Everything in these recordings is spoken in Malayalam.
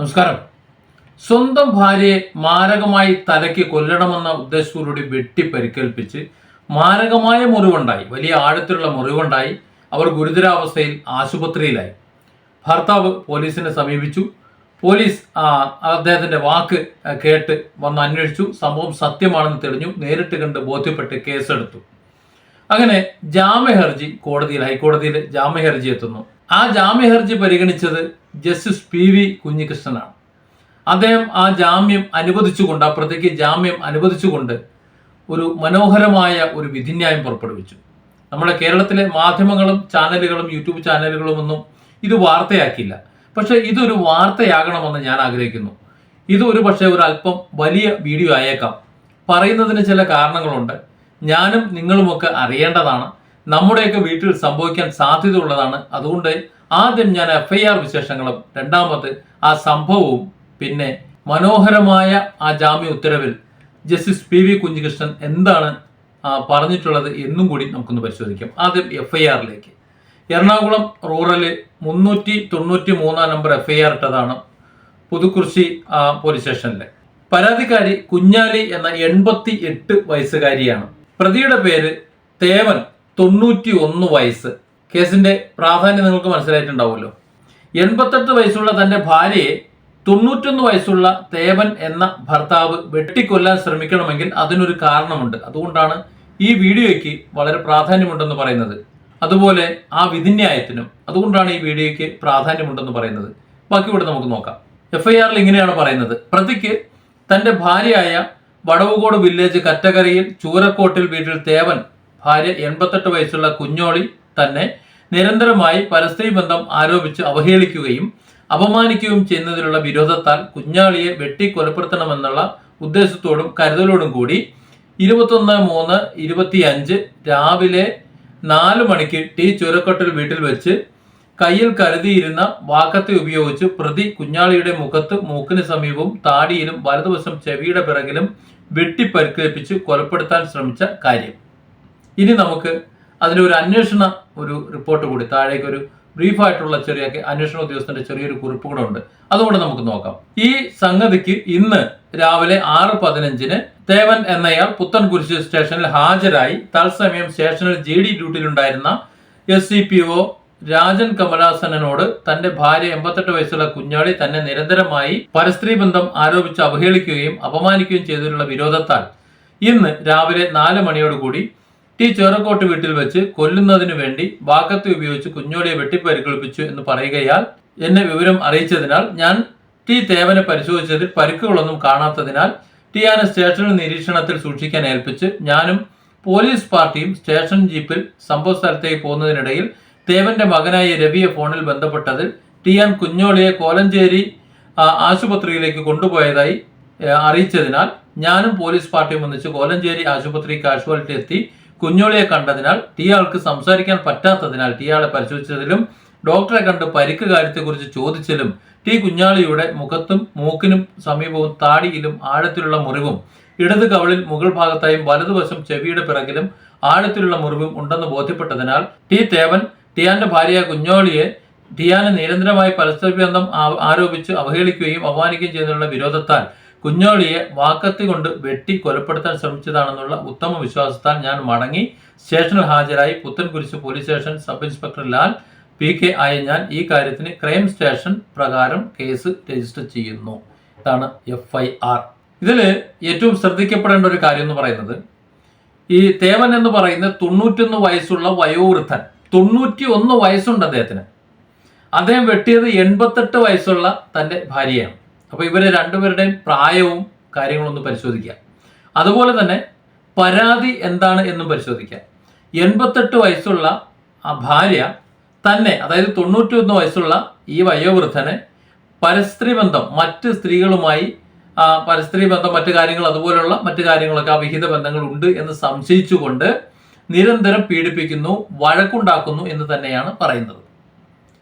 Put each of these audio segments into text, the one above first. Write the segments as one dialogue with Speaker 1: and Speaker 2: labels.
Speaker 1: നമസ്കാരം. സ്വന്തം ഭാര്യയെ മാരകമായി തലയ്ക്ക് കൊല്ലണമെന്ന ഉദ്ദേശത്തോടുകൂടി വെട്ടി പരിക്കേൽപ്പിച്ച് മാരകമായ മുറിവുണ്ടായി. വലിയ ആഴത്തിലുള്ള മുറിവുണ്ടായി. അവർ ഗുരുതരാവസ്ഥയിൽ ആശുപത്രിയിലായി. ഭർത്താവ് പോലീസിനെ സമീപിച്ചു. പോലീസ് ആ, അദ്ദേഹത്തിന്റെ വാക്ക് കേട്ട് വന്ന് അന്വേഷിച്ചു. സംഭവം സത്യമാണെന്ന് തെളിഞ്ഞു. നേരിട്ട് കണ്ട് ബോധ്യപ്പെട്ട് കേസെടുത്തു. അങ്ങനെ ജാമ്യ ഹർജി കോടതിയിൽ ഹൈക്കോടതിയിൽ ജാമ്യ ഹർജി എത്തുന്നു. ആ ജാമ്യ ഹർജി പരിഗണിച്ചത് ജസ്റ്റിസ് പി വി കുഞ്ഞികൃഷ്ണനാണ്. അദ്ദേഹം ആ ജാമ്യം അനുവദിച്ചുകൊണ്ട് ആ പ്രതിക്ക് ജാമ്യം അനുവദിച്ചുകൊണ്ട് ഒരു മനോഹരമായ ഒരു വിധിന്യായം പുറപ്പെടുവിച്ചു. നമ്മുടെ കേരളത്തിലെ മാധ്യമങ്ങളും ചാനലുകളും യൂട്യൂബ് ചാനലുകളും ഒന്നും ഇത് വാർത്തയാക്കില്ല പക്ഷെ ഇതൊരു വാർത്തയാകണമെന്ന് ഞാൻ ആഗ്രഹിക്കുന്നു. ഇത് ഒരു പക്ഷേ ഒരു അല്പം വലിയ വീഡിയോ ആയേക്കാം. പറയുന്നതിന് ചില കാരണങ്ങളുണ്ട്. ഞാനും നിങ്ങളുമൊക്കെ അറിയേണ്ടതാണ്. നമ്മുടെയൊക്കെ വീട്ടിൽ സംഭവിക്കാൻ സാധ്യതയുള്ളതാണ്. അതുകൊണ്ട് ആദ്യം ഞാൻ എഫ് ഐ ആർ വിശേഷങ്ങളും രണ്ടാമത് ആ സംഭവവും പിന്നെ മനോഹരമായ ആ ജാമ്യ ഉത്തരവിൽ ജസ്റ്റിസ് പി വി കുഞ്ഞികൃഷ്ണൻ എന്താണ് പറഞ്ഞിട്ടുള്ളത് എന്നും കൂടി നമുക്കൊന്ന് പരിശോധിക്കാം. ആദ്യം എഫ് ഐ ആറിലേക്ക് എറണാകുളം റൂറൽ മുന്നൂറ്റി തൊണ്ണൂറ്റി മൂന്നാം നമ്പർ എഫ് ഐ ആർ ഇട്ടതാണ് പുതുക്കുറിശി പോലീസ് സ്റ്റേഷനിലെ. പരാതിക്കാരി കുഞ്ഞാലി എന്ന എൺപത്തി എട്ട് വയസ്സുകാരിയാണ്. പ്രതിയുടെ പേര് തേവൻ. തൊണ്ണൂറ്റി ഒന്ന് വയസ്സ്. കേസിന്റെ പ്രാധാന്യം നിങ്ങൾക്ക് മനസ്സിലായിട്ടുണ്ടാവുമല്ലോ. എൺപത്തെട്ട് വയസ്സുള്ള തന്റെ ഭാര്യയെ തൊണ്ണൂറ്റൊന്ന് വയസ്സുള്ള തേവൻ എന്ന ഭർത്താവ് വെട്ടിക്കൊല്ലാൻ ശ്രമിക്കണമെങ്കിൽ അതിനൊരു കാരണമുണ്ട്. അതുകൊണ്ടാണ് ഈ വീഡിയോയ്ക്ക് വളരെ പ്രാധാന്യമുണ്ടെന്ന് പറയുന്നത്. അതുപോലെ ആ വിധിന്യായത്തിനും അതുകൊണ്ടാണ് ഈ വീഡിയോയ്ക്ക് പ്രാധാന്യമുണ്ടെന്ന് പറയുന്നത്. ബാക്കി ഇവിടെ നമുക്ക് നോക്കാം. എഫ് ഐ ആറിൽ ഇങ്ങനെയാണ് പറയുന്നത്. പ്രതിക്ക് തന്റെ ഭാര്യയായ വടവുകോട് വില്ലേജ് കറ്റകരയിൽ ചൂരക്കോട്ടിൽ വീട്ടിൽ തേവൻ ഭാര്യ എൺപത്തെട്ട് വയസ്സുള്ള കുഞ്ഞോളി തന്നെ നിരന്തരമായി പരസ്ത്രീ ബന്ധം ആരോപിച്ച് അവഹേളിക്കുകയും അപമാനിക്കുകയും ചെയ്യുന്നതിലുള്ള വിരോധത്താൽ കുഞ്ഞാളിയെ വെട്ടി കൊലപ്പെടുത്തണമെന്നുള്ള ഉദ്ദേശത്തോടും കരുതലോടും കൂടി ഇരുപത്തൊന്ന് മൂന്ന് ഇരുപത്തി അഞ്ച് രാവിലെ നാല് മണിക്ക് ടി ചുരക്കൊട്ടിൽ വീട്ടിൽ വെച്ച് കയ്യിൽ കരുതിയിരുന്ന വാക്കത്തെ ഉപയോഗിച്ച് പ്രതി കുഞ്ഞാളിയുടെ മുഖത്ത് മൂക്കിന് സമീപവും താടിയിലും വലതുവശം ചെവിയുടെ പിറകിലും വെട്ടി പരിക്കേൽപ്പിച്ച് കൊലപ്പെടുത്താൻ ശ്രമിച്ച കാര്യം. ഇനി നമുക്ക് അതിലൊരു അന്വേഷണ ഒരു റിപ്പോർട്ട് കൂടി താഴേക്ക് ഒരു ബ്രീഫായിട്ടുള്ള ചെറിയ അന്വേഷണ ഉദ്യോഗസ്ഥന്റെ ചെറിയൊരു കുറിപ്പ് കൂടെ ഉണ്ട്. അതുകൊണ്ട് നമുക്ക് നോക്കാം. ഈ സംഗതിക്ക് ഇന്ന് രാവിലെ ആറ് പതിനഞ്ചിന് തേവൻ എന്നയാൾ പുത്തൻകുരിശ് സ്റ്റേഷനിൽ ഹാജരായി. തത്സമയം സ്റ്റേഷനിൽ G D ഡ്യൂട്ടിയിലുണ്ടായിരുന്ന S C P O Rajan കമലാസനോട് തന്റെ ഭാര്യ എൺപത്തെട്ട് വയസ്സുള്ള കുഞ്ഞാളി തന്നെ നിരന്തരമായി പരസ്ത്രീ ബന്ധം ആരോപിച്ച് അവഹേളിക്കുകയും അപമാനിക്കുകയും ചെയ്തതിലുള്ള വിരോധത്താൽ ഇന്ന് രാവിലെ നാല് മണിയോടുകൂടി ടി ചെറുകോട്ട് വീട്ടിൽ വെച്ച് കൊല്ലുന്നതിനു വേണ്ടി വാക്കത്ത് ഉപയോഗിച്ച് കുഞ്ഞോളിയെ വെട്ടിപ്പരിക്കേൽപ്പിച്ചു എന്ന് പറയുകയാൽ എന്നെ വിവരം അറിയിച്ചതിനാൽ ഞാൻ ടി തേവനെ പരിശോധിച്ചതിൽ പരിക്കുകളൊന്നും കാണാത്തതിനാൽ ടി ആനെ സ്റ്റേഷനിൽ നിരീക്ഷണത്തിൽ സൂക്ഷിക്കാൻ ഏൽപ്പിച്ച് ഞാനും പോലീസ് പാർട്ടിയും സ്റ്റേഷൻ ജീപ്പിൽ സംഭവ സ്ഥലത്തേക്ക് പോകുന്നതിനിടയിൽ തേവന്റെ മകനായ രവിയെ ഫോണിൽ ബന്ധപ്പെട്ടതിൽ ടി ആൻ കുഞ്ഞോളിയെ കോലഞ്ചേരി ആശുപത്രിയിലേക്ക് കൊണ്ടുപോയതായി അറിയിച്ചതിനാൽ ഞാനും പോലീസ് പാർട്ടിയും ഒന്നിച്ച് കോലഞ്ചേരി ആശുപത്രി കാഷ്വാലിറ്റി എത്തി കുഞ്ഞോളിയെ കണ്ടതിനാൽ ടിയാൾക്ക് സംസാരിക്കാൻ പറ്റാത്തതിനാൽ ടിയാളെ പരിശോധിച്ചതിലും ഡോക്ടറെ കണ്ട് പരിക്ക് കാര്യത്തെക്കുറിച്ച് ചോദിച്ചതിലും ടി കുഞ്ഞാളിയുടെ മുഖത്തും മൂക്കിനും സമീപവും താടിയിലും ആഴത്തിലുള്ള മുറിവും ഇടത് കവളിൽ മുകൾ ഭാഗത്തായും വലതുവശം ചെവിയുടെ പിറകിലും ആഴത്തിലുള്ള മുറിവും ഉണ്ടെന്ന് ബോധ്യപ്പെട്ടതിനാൽ ടി തേവൻ ടിയാന്റെ ഭാര്യ കുഞ്ഞോളിയെ ടിയാനെ നിരന്തരമായി പരസ്പര ബന്ധം ആരോപിച്ച് അവഹേളിക്കുകയും അപമാനിക്കുകയും ചെയ്യുന്നതിനുള്ള വിരോധത്താൽ കുഞ്ഞോളിയെ വാക്കത്തി കൊണ്ട് വെട്ടി കൊലപ്പെടുത്താൻ ശ്രമിച്ചതാണെന്നുള്ള ഉത്തമ വിശ്വാസത്താൽ ഞാൻ മടങ്ങി. സ്റ്റേഷനിൽ ഹാജരായി Puthencruz police station sub inspector Lal P K ആയ ഞാൻ ഈ കാര്യത്തിന് ക്രൈം സ്റ്റേഷൻ പ്രകാരം കേസ് രജിസ്റ്റർ ചെയ്യുന്നു. ഇതാണ് എഫ് ഐ ആർ. ഇതിൽ ഏറ്റവും ശ്രദ്ധിക്കപ്പെടേണ്ട ഒരു കാര്യം എന്ന് പറയുന്നത് ഈ തേവൻ എന്ന് പറയുന്ന തൊണ്ണൂറ്റൊന്ന് വയസ്സുള്ള വയോവൃദ്ധൻ തൊണ്ണൂറ്റി ഒന്ന് വയസ്സുണ്ട് അദ്ദേഹത്തിന്. അദ്ദേഹം വെട്ടിയത് എൺപത്തെട്ട് വയസ്സുള്ള തന്റെ ഭാര്യയാണ്. അപ്പോൾ ഇവരെ രണ്ടുപേരുടെയും പ്രായവും കാര്യങ്ങളും ഒന്ന് പരിശോധിക്കാം അതുപോലെ തന്നെ പരാതി എന്താണ് എന്നും പരിശോധിക്കാം എൺപത്തെട്ട് വയസ്സുള്ള ആ ഭാര്യ തന്നെ അതായത് തൊണ്ണൂറ്റി ഒന്ന് വയസ്സുള്ള ഈ വയോവൃദ്ധനെ പരസ്ത്രീ ബന്ധം മറ്റ് സ്ത്രീകളുമായി പരസ്ത്രീ ബന്ധം മറ്റു കാര്യങ്ങൾ അതുപോലുള്ള മറ്റു കാര്യങ്ങളൊക്കെ വിഹിത ബന്ധങ്ങൾ ഉണ്ട് എന്ന് സംശയിച്ചുകൊണ്ട് നിരന്തരം പീഡിപ്പിക്കുന്നു വഴക്കുണ്ടാക്കുന്നു എന്ന് തന്നെയാണ് പറയുന്നത്.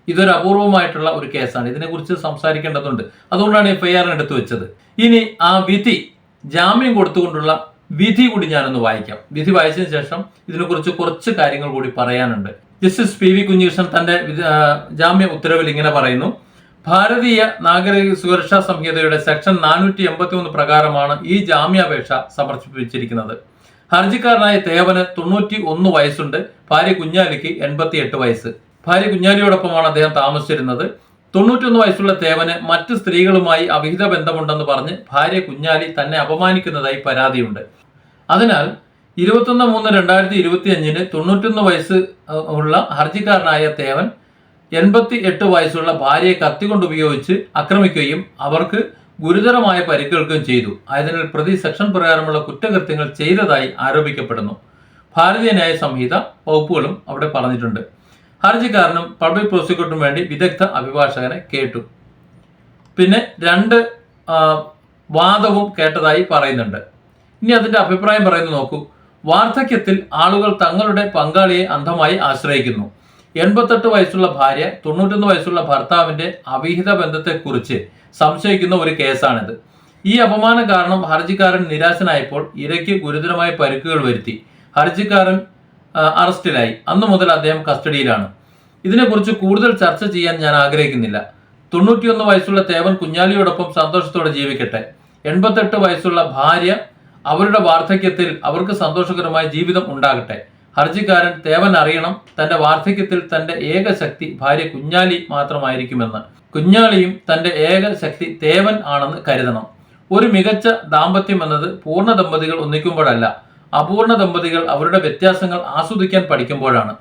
Speaker 1: ഇതൊരു അപൂർവമായിട്ടുള്ള ഒരു കേസാണ്. ഇതിനെക്കുറിച്ച് സംസാരിക്കേണ്ടതുണ്ട്. അതുകൊണ്ടാണ് എഫ്ഐആർ എടുത്തു വെച്ചത്. ഇനി ആ വിധി ജാമ്യം കൊടുത്തുകൊണ്ടുള്ള വിധി കൂടി ഞാനൊന്ന് വായിക്കാം. വിധി വായിച്ചതിന് ശേഷം ഇതിനെക്കുറിച്ച് കുറച്ച് കാര്യങ്ങൾ കൂടി പറയാനുണ്ട്. ജസ്റ്റിസ് പി വി കുഞ്ഞികൃഷ്ണൻ തന്റെ ജാമ്യ ഉത്തരവിൽ ഇങ്ങനെ പറയുന്നു. ഭാരതീയ നാഗരിക സുരക്ഷാ സംഹിതയുടെ സെക്ഷൻ നാനൂറ്റി എൺപത്തി മൂന്ന് പ്രകാരമാണ് ഈ ജാമ്യാപേക്ഷ സമർപ്പിച്ചിരിക്കുന്നത്. ഹർജിക്കാരനായ തേവന് തൊണ്ണൂറ്റി ഒന്ന് വയസ്സുണ്ട്. ഭാര്യ കുഞ്ഞാലിക്ക് എൺപത്തി എട്ട് വയസ്സ്. ഭാര്യ കുഞ്ഞാലിയോടൊപ്പമാണ് അദ്ദേഹം താമസിച്ചിരുന്നത്. തൊണ്ണൂറ്റൊന്ന് വയസ്സുള്ള തേവന് മറ്റ് സ്ത്രീകളുമായി അവിഹിത ബന്ധമുണ്ടെന്ന് പറഞ്ഞ് ഭാര്യ കുഞ്ഞാലി തന്നെ അപമാനിക്കുന്നതായി പരാതിയുണ്ട്. അതിനാൽ ഇരുപത്തൊന്ന് മൂന്ന് രണ്ടായിരത്തി ഇരുപത്തി അഞ്ചിന് തൊണ്ണൂറ്റൊന്ന് വയസ്സ് ഉള്ള ഹർജിക്കാരനായ തേവൻ എൺപത്തി എട്ട് വയസ്സുള്ള ഭാര്യയെ കത്തികൊണ്ട് ഉപയോഗിച്ച് ആക്രമിക്കുകയും അവർക്ക് ഗുരുതരമായ പരിക്കേൽക്കുകയും ചെയ്തു. ആയതിനാൽ പ്രതി സെക്ഷൻ പ്രകാരമുള്ള കുറ്റകൃത്യങ്ങൾ ചെയ്തതായി ആരോപിക്കപ്പെടുന്നു. ഭാരതീയ ന്യായ സംഹിത വകുപ്പുകളും അവിടെ പറഞ്ഞിട്ടുണ്ട്. ഹർജിക്കാരനും പബ്ലിക് പ്രോസിക്യൂട്ടറിനും വേണ്ടി വിദഗ്ധ അഭിഭാഷകനെ കേട്ടു. പിന്നെ രണ്ട് വാദവും കേട്ടതായി പറയുന്നുണ്ട്. ഇനി അതിന്റെ അഭിപ്രായം പറയുന്നത് നോക്കൂ. വാർദ്ധക്യത്തിൽ ആളുകൾ തങ്ങളുടെ പങ്കാളിയെ അന്ധമായി ആശ്രയിക്കുന്നു. എൺപത്തെട്ട് വയസ്സുള്ള ഭാര്യ തൊണ്ണൂറ്റൊന്ന് വയസ്സുള്ള ഭർത്താവിന്റെ അവിഹിത ബന്ധത്തെക്കുറിച്ച് സംശയിക്കുന്ന ഒരു കേസാണിത്. ഈ അപമാനം കാരണം ഹർജിക്കാരൻ നിരാശനായപ്പോൾ ഇരയ്ക്ക് ഗുരുതരമായ പരിക്കുകൾ വരുത്തി. ഹർജിക്കാരൻ അറസ്റ്റിലായി. അന്നു മുതൽ അദ്ദേഹം കസ്റ്റഡിയിലാണ്. ഇതിനെക്കുറിച്ച് കൂടുതൽ ചർച്ച ചെയ്യാൻ ഞാൻ ആഗ്രഹിക്കുന്നില്ല. തൊണ്ണൂറ്റിയൊന്ന് വയസ്സുള്ള തേവൻ കുഞ്ഞാലിയോടൊപ്പം സന്തോഷത്തോടെ ജീവിക്കട്ടെ. എൺപത്തെട്ട് വയസ്സുള്ള ഭാര്യ അവരുടെ വാർദ്ധക്യത്തിൽ അവർക്ക് സന്തോഷകരമായ ജീവിതം ഉണ്ടാകട്ടെ. ഹർജിക്കാരൻ തേവൻ അറിയണം. തന്റെ വാർദ്ധക്യത്തിൽ തന്റെ ഏക ശക്തി ഭാര്യ കുഞ്ഞാലി മാത്രമായിരിക്കുമെന്ന്. കുഞ്ഞാലിയും തന്റെ ഏക ശക്തി തേവൻ ആണെന്ന് കരുതണം. ഒരു മികച്ച ദാമ്പത്യം എന്നത് പൂർണ ദമ്പതികൾ ഒന്നിക്കുമ്പോഴല്ല. അപൂർണ ദമ്പതികൾ അവരുടെ വ്യത്യാസങ്ങൾ ആസ്വദിക്കാൻ പഠിക്കുമ്പോഴാണ്.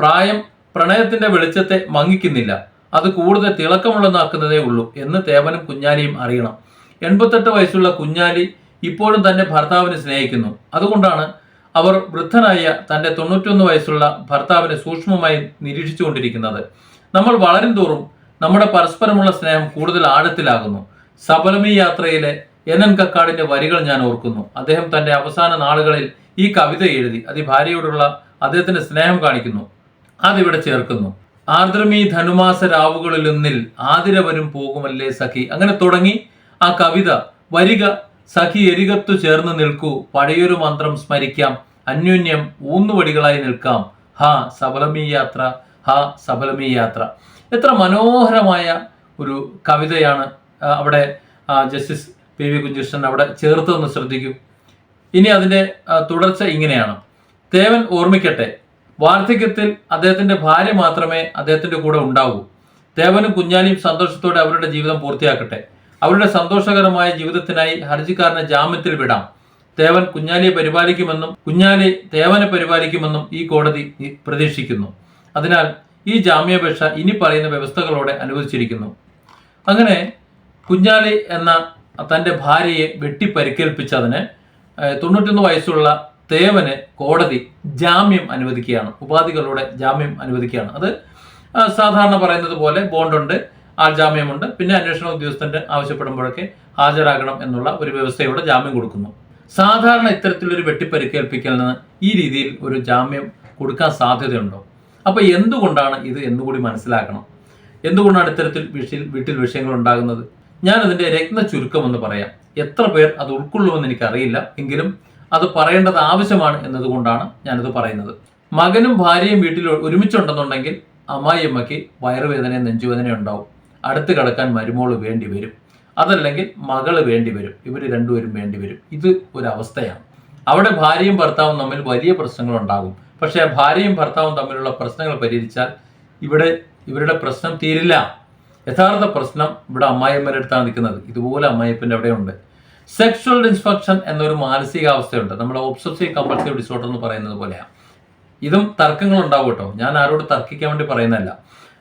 Speaker 1: പ്രായം പ്രണയത്തിന്റെ വെളിച്ചത്തെ മങ്ങിക്കുന്നില്ല. അത് കൂടുതൽ തിളക്കമുള്ളതാക്കുന്നതേ ഉള്ളൂ എന്ന് തേവനും കുഞ്ഞാലിയും അറിയണം. എൺപത്തെട്ട് വയസ്സുള്ള കുഞ്ഞാലി ഇപ്പോഴും തന്റെ ഭർത്താവിനെ സ്നേഹിക്കുന്നു. അതുകൊണ്ടാണ് അവർ വൃദ്ധനായ തന്റെ തൊണ്ണൂറ്റൊന്ന് വയസ്സുള്ള ഭർത്താവിനെ സൂക്ഷ്മമായി നിരീക്ഷിച്ചുകൊണ്ടിരിക്കുന്നത്. നമ്മൾ വളരും തോറും നമ്മുടെ പരസ്പരമുള്ള സ്നേഹം കൂടുതൽ ആഴത്തിലാകുന്നു. സബലമി യാത്രയിലെ എൻ എൻ കക്കാടിന്റെ വരികൾ ഞാൻ ഓർക്കുന്നു. അദ്ദേഹം തന്റെ അവസാന നാളുകളിൽ ഈ കവിത എഴുതി. അത് ഭാര്യയോടുള്ള അദ്ദേഹത്തിന്റെ സ്നേഹം കാണിക്കുന്നു. അതിവിടെ ചേർക്കുന്നു. ആർദ്രമീ ധനുമാസ രാവുകളിലൊന്നിൽ ആതിരവരും പോകുമല്ലേ സഖി? അങ്ങനെ തുടങ്ങി ആ കവിത. വരിക സഖി എരികത്തു ചേർന്ന് നിൽക്കൂ പഴയൊരു മന്ത്രം സ്മരിക്കാം അന്യോന്യം ഊന്നുവടികളായി നിൽക്കാം. ഹാ സബലമീ യാത്ര ഹാ സബലമീ യാത്ര. എത്ര മനോഹരമായ ഒരു കവിതയാണ് അവിടെ ജസ്റ്റിസ് പി വി കുഞ്ഞികൃഷ്ണൻ അവിടെ ചേർത്തെന്ന് ശ്രദ്ധിക്കും. ഇനി അതിന്റെ ആ, തുടർച്ച ഇങ്ങനെയാണ്. തേവൻ ഓർമ്മിക്കട്ടെ വാർദ്ധക്യത്തിൽ അദ്ദേഹത്തിന്റെ ഭാര്യ മാത്രമേ അദ്ദേഹത്തിന്റെ കൂടെ ഉണ്ടാവൂ. തേവനും കുഞ്ഞാലിയും സന്തോഷത്തോടെ അവരുടെ ജീവിതം പൂർത്തിയാക്കട്ടെ. അവരുടെ സന്തോഷകരമായ ജീവിതത്തിനായി ഹർജിക്കാരനെ ജാമ്യത്തിൽ വിടാം. തേവൻ കുഞ്ഞാലിയെ പരിപാലിക്കുമെന്നും കുഞ്ഞാലി തേവനെ പരിപാലിക്കുമെന്നും ഈ കോടതി പ്രതീക്ഷിക്കുന്നു. അതിനാൽ ഈ ജാമ്യാപേക്ഷ ഇനി പറയുന്ന വ്യവസ്ഥകളോടെ അനുവദിച്ചിരിക്കുന്നു. അങ്ങനെ കുഞ്ഞാലി എന്ന തന്റെ ഭാര്യയെ വെട്ടിപ്പരിക്കേൽപ്പിച്ചതിന് തൊണ്ണൂറ്റൊന്ന് വയസ്സുള്ള തേവന് കോടതി ജാമ്യം അനുവദിക്കുകയാണ്. ഉപാധികളുടെ ജാമ്യം അനുവദിക്കുകയാണ്. അത് സാധാരണ പറയുന്നത് പോലെ ബോണ്ടുണ്ട് ആൾ ജാമ്യമുണ്ട് പിന്നെ അന്വേഷണ ഉദ്യോഗസ്ഥന്റെ ആവശ്യപ്പെടുമ്പോഴൊക്കെ ഹാജരാകണം എന്നുള്ള ഒരു വ്യവസ്ഥയോടെ ജാമ്യം കൊടുക്കുന്നു. സാധാരണ ഇത്തരത്തിലൊരു വെട്ടിപ്പരിക്കേൽപ്പിക്കലിന് ഈ രീതിയിൽ ഒരു ജാമ്യം കൊടുക്കാൻ സാധ്യതയുണ്ടോ? അപ്പൊ എന്തുകൊണ്ടാണ് ഇത് എന്നുകൂടി മനസ്സിലാക്കണം. എന്തുകൊണ്ടാണ് ഇത്തരത്തിൽ വീട്ടിൽ വിഷയങ്ങൾ ഉണ്ടാകുന്നത്? ഞാൻ അതിന്റെ രത്ന ചുരുക്കം എന്ന് പറയാം. എത്ര പേർ അത് ഉൾക്കൊള്ളുമെന്ന് എനിക്കറിയില്ല. എങ്കിലും അത് പറയേണ്ടത് ആവശ്യമാണ് എന്നതുകൊണ്ടാണ് ഞാനത് പറയുന്നത്. മകനും ഭാര്യയും വീട്ടിൽ ഒരുമിച്ചുണ്ടെന്നുണ്ടെങ്കിൽ അമ്മായിയമ്മയ്ക്ക് വയറുവേദനയും നെഞ്ചുവേദനയും ഉണ്ടാവും. അടുത്ത് കിടക്കാൻ മരുമോൾ വേണ്ടി വരും. അതല്ലെങ്കിൽ മകൾ വേണ്ടി വരും. ഇവർ രണ്ടുപേരും വേണ്ടി വരും. ഇത് ഒരു അവസ്ഥയാണ് അവിടെ ഭാര്യയും ഭർത്താവും തമ്മിൽ വലിയ പ്രശ്നങ്ങൾ ഉണ്ടാകും. പക്ഷേ ഭാര്യയും ഭർത്താവും തമ്മിലുള്ള പ്രശ്നങ്ങൾ പരിഹരിച്ചാൽ ഇവിടെ ഇവരുടെ പ്രശ്നം തീരില്ല. യഥാർത്ഥ പ്രശ്നം ഇവിടെ അമ്മായിയമ്മയുടെ അടുത്താണ് നിൽക്കുന്നത്. ഇതുപോലെ അമ്മായിപ്പന്റെ അവിടെയുണ്ട്. സെക്ഷൽ ഡിസ്ഫക്ഷൻ എന്നൊരു മാനസികാവസ്ഥയുണ്ട്. നമ്മുടെ ഒബ്സസീവ് കമ്പൾസീവ് ഡിസോർഡർ എന്ന് പറയുന്നത് പോലെയാണ് ഇതും തർക്കങ്ങൾ ഉണ്ടാവും കേട്ടോ. ഞാൻ ആരോട് തർക്കിക്കാൻ വേണ്ടി പറയുന്നതല്ല.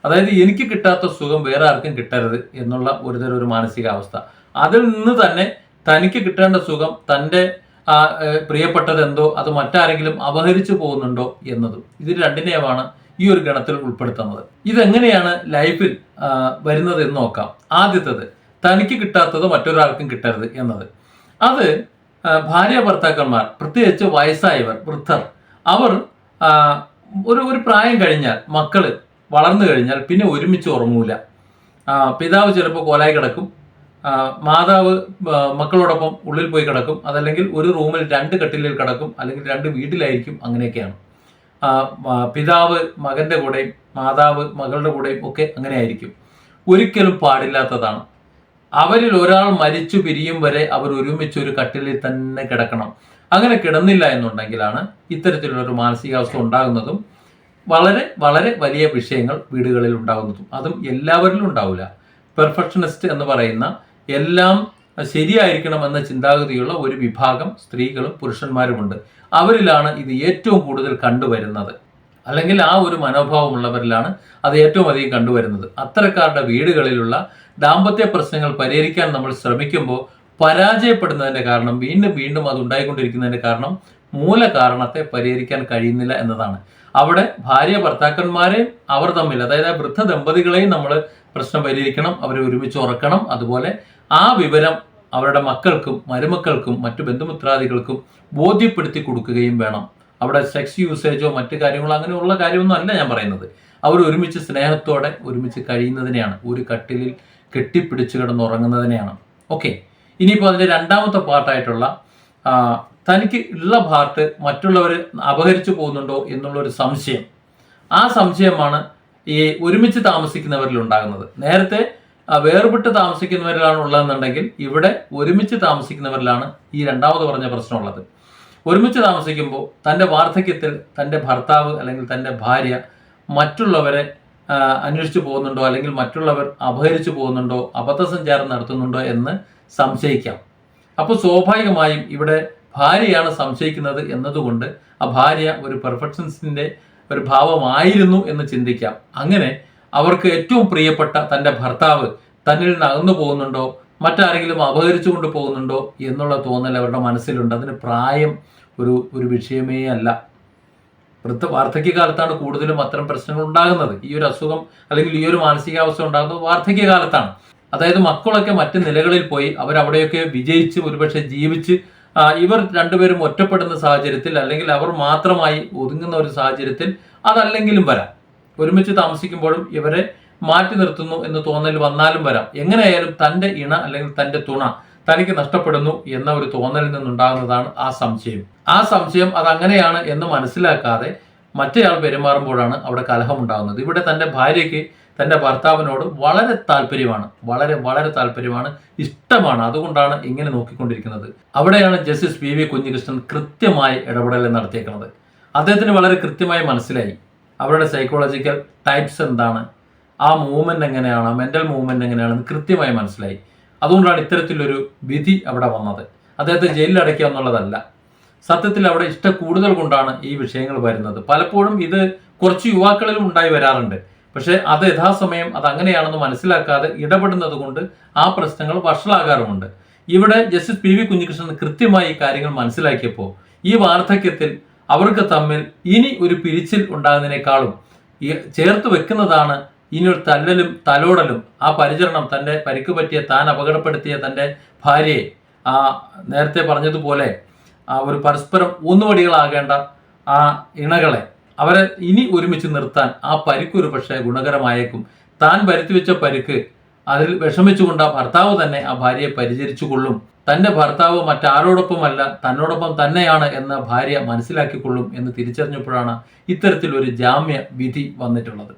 Speaker 1: അതായത് എനിക്ക് കിട്ടാത്ത സുഖം വേറെ ആർക്കും കിട്ടരുത് എന്നുള്ള ഒരുതരം ഒരു മാനസികാവസ്ഥ. അതിൽ നിന്ന് തന്നെ തനിക്ക് കിട്ടേണ്ട സുഖം തന്റെ പ്രിയപ്പെട്ടതെന്തോ അത് മറ്റാരെങ്കിലും അപഹരിച്ചു പോകുന്നുണ്ടോ എന്നതും. ഇത് രണ്ടിനെയുമാണ് ഈ ഒരു ഗണത്തിൽ ഉൾപ്പെടുത്തുന്നത്. ഇതെങ്ങനെയാണ് ലൈഫിൽ വരുന്നത് എന്ന് നോക്കാം. ആദ്യത്തത് തനിക്ക് കിട്ടാത്തത് മറ്റൊരാൾക്കും കിട്ടരുത് എന്നത്. അത് ഭാര്യ ഭർത്താക്കന്മാർ പ്രത്യേകിച്ച് വയസ്സായവർ വൃദ്ധർ അവർ ഒരു ഒരു പ്രായം കഴിഞ്ഞാൽ മക്കൾ വളർന്നു കഴിഞ്ഞാൽ പിന്നെ ഒരുമിച്ച് ഉറങ്ങൂല. പിതാവ് ചിലപ്പോൾ കോലായി കിടക്കും. മാതാവ് മക്കളോടൊപ്പം ഉള്ളിൽ പോയി കിടക്കും. അതല്ലെങ്കിൽ ഒരു റൂമിൽ രണ്ട് കട്ടിലിൽ കിടക്കും. അല്ലെങ്കിൽ രണ്ട് വീട്ടിലായിരിക്കും അങ്ങനെയൊക്കെയാണ്. പിതാവ് മകന്റെ കൂടെയും മാതാവ് മകളുടെ കൂടെയും ഒക്കെ അങ്ങനെ ആയിരിക്കും ഒരിക്കലും പാടില്ലാത്തതാണ്. അവരിൽ ഒരാൾ മരിച്ചു പിരിയും വരെ അവർ ഒരുമിച്ച് ഒരു കട്ടിലിൽ തന്നെ കിടക്കണം. അങ്ങനെ കിടന്നില്ല എന്നുണ്ടെങ്കിലാണ് ഇത്തരത്തിലുള്ള ഒരു മാനസികാവസ്ഥ ഉണ്ടാകുന്നതും വളരെ വളരെ വലിയ വിഷയങ്ങൾ വീടുകളിൽ ഉണ്ടാകുന്നതും. അതും എല്ലാവരിലും ഉണ്ടാവില്ല. പെർഫെക്ഷനിസ്റ്റ് എന്ന് പറയുന്ന എല്ലാം ശരിയായിരിക്കണം എന്ന ചിന്താഗതിയുള്ള ഒരു വിഭാഗം സ്ത്രീകളും പുരുഷന്മാരുമുണ്ട്. അവരിലാണ് ഇത് ഏറ്റവും കൂടുതൽ കണ്ടുവരുന്നത്. അല്ലെങ്കിൽ ആ ഒരു മനോഭാവമുള്ളവരിലാണ് അത് ഏറ്റവും അധികം കണ്ടുവരുന്നത്. അത്തരക്കാരുടെ വീടുകളിലുള്ള ദാമ്പത്യ പ്രശ്നങ്ങൾ പരിഹരിക്കാൻ നമ്മൾ ശ്രമിക്കുമ്പോൾ പരാജയപ്പെടുന്നതിന്റെ കാരണം വീണ്ടും വീണ്ടും അത് ഉണ്ടായിക്കൊണ്ടിരിക്കുന്നതിന്റെ കാരണം മൂല കാരണത്തെ പരിഹരിക്കാൻ കഴിയുന്നില്ല എന്നതാണ്. അവിടെ ഭാര്യ ഭർത്താക്കന്മാരെയും അവർ തമ്മിൽ അതായത് ആ വൃദ്ധ ദമ്പതികളെയും നമ്മൾ പ്രശ്നം പരിഹരിക്കണം അവരെ ഒരുമിച്ച് ഉറക്കണം. അതുപോലെ ആ വിവരം അവരുടെ മക്കൾക്കും മരുമക്കൾക്കും മറ്റു ബന്ധുമിത്രാദികൾക്കും ബോധ്യപ്പെടുത്തി കൊടുക്കുകയും വേണം. അവിടെ സെക്സ് യൂസേജോ മറ്റു കാര്യങ്ങളോ അങ്ങനെയുള്ള കാര്യമൊന്നും അല്ല ഞാൻ പറയുന്നത്. അവർ ഒരുമിച്ച് സ്നേഹത്തോടെ ഒരുമിച്ച് കഴിയുന്നതിനെയാണ്. ഒരു കട്ടിലിൽ കെട്ടിപ്പിടിച്ച് കിടന്നുറങ്ങുന്നതിനെയാണ് ഓക്കെ ഇനിയിപ്പോൾ അതിന്റെ രണ്ടാമത്തെ പാർട്ടായിട്ടുള്ള തനിക്ക് ഉള്ള പാർട്ട് മറ്റുള്ളവർ അപഹരിച്ചു പോകുന്നുണ്ടോ എന്നുള്ളൊരു സംശയം. ആ സംശയമാണ് ഈ ഒരുമിച്ച് താമസിക്കുന്നവരിൽ ഉണ്ടാകുന്നത്. നേരത്തെ വേർപെട്ട് താമസിക്കുന്നവരിലാണ് ഉള്ളതെന്നുണ്ടെങ്കിൽ ഇവിടെ ഒരുമിച്ച് താമസിക്കുന്നവരിലാണ് ഈ രണ്ടാമത് പറഞ്ഞ പ്രശ്നമുള്ളത്. ഒരുമിച്ച് താമസിക്കുമ്പോൾ തന്റെ വാർദ്ധക്യത്തിൽ തന്റെ ഭർത്താവ് അല്ലെങ്കിൽ തന്റെ ഭാര്യ മറ്റുള്ളവരെ അന്വേഷിച്ചു പോകുന്നുണ്ടോ അല്ലെങ്കിൽ മറ്റുള്ളവർ അപഹരിച്ചു പോകുന്നുണ്ടോ അബദ്ധസഞ്ചാരം നടത്തുന്നുണ്ടോ എന്ന് സംശയിക്കാം. അപ്പോൾ സ്വാഭാവികമായും ഇവിടെ ഭാര്യയാണ് സംശയിക്കുന്നത് എന്നതുകൊണ്ട് ആ ഭാര്യ ഒരു പെർഫെക്ഷൻസിന്റെ ഒരു ഭാവമായിരുന്നു എന്ന് ചിന്തിക്കാം. അങ്ങനെ അവർക്ക് ഏറ്റവും പ്രിയപ്പെട്ട തന്റെ ഭർത്താവ് തന്നിൽ നിന്ന് അകന്നു പോകുന്നുണ്ടോ? മറ്റാരെങ്കിലും അപഹരിച്ചു കൊണ്ട് പോകുന്നുണ്ടോ? എന്നുള്ള തോന്നൽ അവരുടെ മനസ്സിലുണ്ട്. അതിന് പ്രായം ഒരു ഒരു വിഷയമേ അല്ല. വൃത്ത വാർദ്ധക്യകാലത്താണ് കൂടുതലും അത്തരം പ്രശ്നങ്ങൾ ഉണ്ടാകുന്നത്. ഈ ഒരു അസുഖം അല്ലെങ്കിൽ ഈ ഒരു മാനസികാവസ്ഥ ഉണ്ടാകുന്നത് വാർദ്ധക്യകാലത്താണ്. അതായത് മക്കളൊക്കെ മറ്റ് നിലകളിൽ പോയി അവരവിടെയൊക്കെ വിജയിച്ച് ഒരുപക്ഷെ ജീവിച്ച് ഇവർ രണ്ടുപേരും ഒറ്റപ്പെടുന്ന സാഹചര്യത്തിൽ അല്ലെങ്കിൽ അവർ മാത്രമായി ഒതുങ്ങുന്ന ഒരു സാഹചര്യത്തിൽ അതല്ലെങ്കിലും വരാം. ഒരുമിച്ച് താമസിക്കുമ്പോഴും ഇവരെ മാറ്റി നിർത്തുന്നു എന്ന് തോന്നൽ വന്നാലും വരാം. എങ്ങനെയായാലും തന്റെ ഇണ അല്ലെങ്കിൽ തന്റെ തുണ തനിക്ക് നഷ്ടപ്പെടുന്നു എന്ന ഒരു തോന്നലിൽ നിന്നുണ്ടാകുന്നതാണ് ആ സംശയം. ആ സംശയം അത് അങ്ങനെയാണ് എന്ന് മനസ്സിലാക്കാതെ മറ്റേയാൾ പെരുമാറുമ്പോഴാണ് അവിടെ കലഹം ഉണ്ടാകുന്നത് ഇവിടെ തന്റെ ഭാര്യയ്ക്ക് തന്റെ ഭർത്താവിനോട് വളരെ താല്പര്യമാണ്. വളരെ വളരെ താല്പര്യമാണ്. ഇഷ്ടമാണ്. അതുകൊണ്ടാണ് ഇങ്ങനെ നോക്കിക്കൊണ്ടിരിക്കുന്നത്. അവിടെയാണ് ജസ്റ്റിസ് പി വി കുഞ്ഞികൃഷ്ണൻ കൃത്യമായി ഇടപെടൽ നടത്തിയേക്കുന്നത്. അദ്ദേഹത്തിന് വളരെ കൃത്യമായി മനസ്സിലായി. അവരുടെ സൈക്കോളജിക്കൽ ടൈപ്സ് എന്താണ്? ആ മൂവ്മെന്റ് എങ്ങനെയാണ്? മെന്റൽ മൂവ്മെന്റ് എങ്ങനെയാണെന്ന് കൃത്യമായി മനസ്സിലായി. അതുകൊണ്ടാണ് ഇത്തരത്തിലൊരു വിധി അവിടെ വന്നത്. അദ്ദേഹത്തെ ജയിലിൽ അടയ്ക്കുക എന്നുള്ളതല്ല. സത്യത്തിൽ അവിടെ ഇഷ്ട കൂടുതൽ കൊണ്ടാണ് ഈ വിഷയങ്ങൾ വരുന്നത്. പലപ്പോഴും ഇത് കുറച്ച് യുവാക്കളിലും ഉണ്ടായി വരാറുണ്ട്. പക്ഷേ അത് യഥാസമയം അത് അങ്ങനെയാണെന്ന് മനസ്സിലാക്കാതെ ഇടപെടുന്നത് കൊണ്ട് ആ പ്രശ്നങ്ങൾ വഷളാകാറുമുണ്ട്. ഇവിടെ ജസ്റ്റിസ് പി വി കുഞ്ഞികൃഷ്ണൻ കൃത്യമായി ഈ കാര്യങ്ങൾ മനസ്സിലാക്കിയപ്പോൾ ഈ വാർദ്ധക്യത്തിൽ അവർക്ക് തമ്മിൽ ഇനി ഒരു പിരിച്ചിൽ ഉണ്ടാകുന്നതിനേക്കാളും ചേർത്ത് വെക്കുന്നതാണ് ഇനി ഒരു തല്ലലും തലോടലും ആ പരിചരണം തന്റെ പരിക്ക് പറ്റിയ താൻ അപകടപ്പെടുത്തിയ തന്റെ ഭാര്യയെ. ആ നേരത്തെ പറഞ്ഞതുപോലെ ആ ഒരു പരസ്പരം ഊന്നുവടികളാകേണ്ട ആ ഇണകളെ അവരെ ഇനി ഒരുമിച്ച് നിർത്താൻ ആ പരിക്ക് ഒരു പക്ഷേ ഗുണകരമായേക്കും. താൻ വരുത്തിവെച്ച പരിക്ക് അതിൽ വിഷമിച്ചുകൊണ്ട് ആ ഭർത്താവ് തന്നെ ആ ഭാര്യയെ പരിചരിച്ചു കൊള്ളും തന്റെ ഭർത്താവ് മറ്റാരോടൊപ്പമല്ല തന്നോടൊപ്പം തന്നെയാണ് എന്ന ഭാര്യ മനസ്സിലാക്കിക്കൊള്ളും എന്ന് തിരിച്ചറിഞ്ഞപ്പോഴാണ് ഇത്തരത്തിൽ ഒരു ജാമ്യ വിധി വന്നിട്ടുള്ളത്.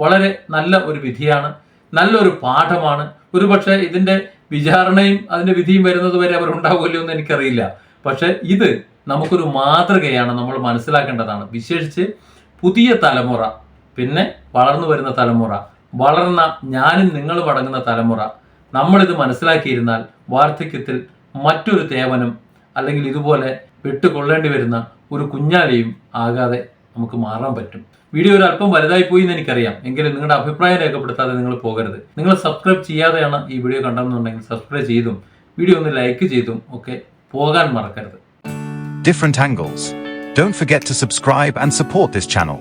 Speaker 1: വളരെ നല്ല ഒരു വിധിയാണ് നല്ലൊരു പാഠമാണ്. ഒരുപക്ഷെ ഇതിന്റെ വിചാരണയും അതിന്റെ വിധിയും വരുന്നത് വരെ അവർ ഉണ്ടാവുമല്ലോ എന്ന് എനിക്കറിയില്ല. പക്ഷെ ഇത് നമുക്കൊരു മാതൃകയാണ് നമ്മൾ മനസ്സിലാക്കേണ്ടതാണ്. വിശേഷിച്ച് പുതിയ തലമുറ പിന്നെ വളർന്നു വരുന്ന തലമുറ വളർന്ന ഞാനും നിങ്ങളും അടങ്ങുന്ന തലമുറ നമ്മളിത് മനസ്സിലാക്കിയിരുന്നാൽ വാർദ്ധക്യത്തിൽ മറ്റൊരു തേവനും അല്ലെങ്കിൽ ഇതുപോലെ വിട്ടുകൊള്ളേണ്ടി വരുന്ന ഒരു കുഞ്ഞാലിയും ആകാതെ നമുക്ക് മാറാൻ പറ്റും വീഡിയോ ഒരു അല്പം വലുതായി പോയി എന്ന് എനിക്കറിയാം എങ്കിലും നിങ്ങളുടെ അഭിപ്രായം രേഖപ്പെടുത്താതെ നിങ്ങൾ പോകരുത് നിങ്ങൾ സബ്സ്ക്രൈബ് ചെയ്യാതെയാണ് ഈ വീഡിയോ കണ്ടെന്നുണ്ടെങ്കിൽ സബ്സ്ക്രൈബ് ചെയ്തും വീഡിയോ ഒന്ന് ലൈക്ക് ചെയ്തും ഒക്കെ പോകാൻ മറക്കരുത്
Speaker 2: different angles. Don't forget to subscribe and support this channel.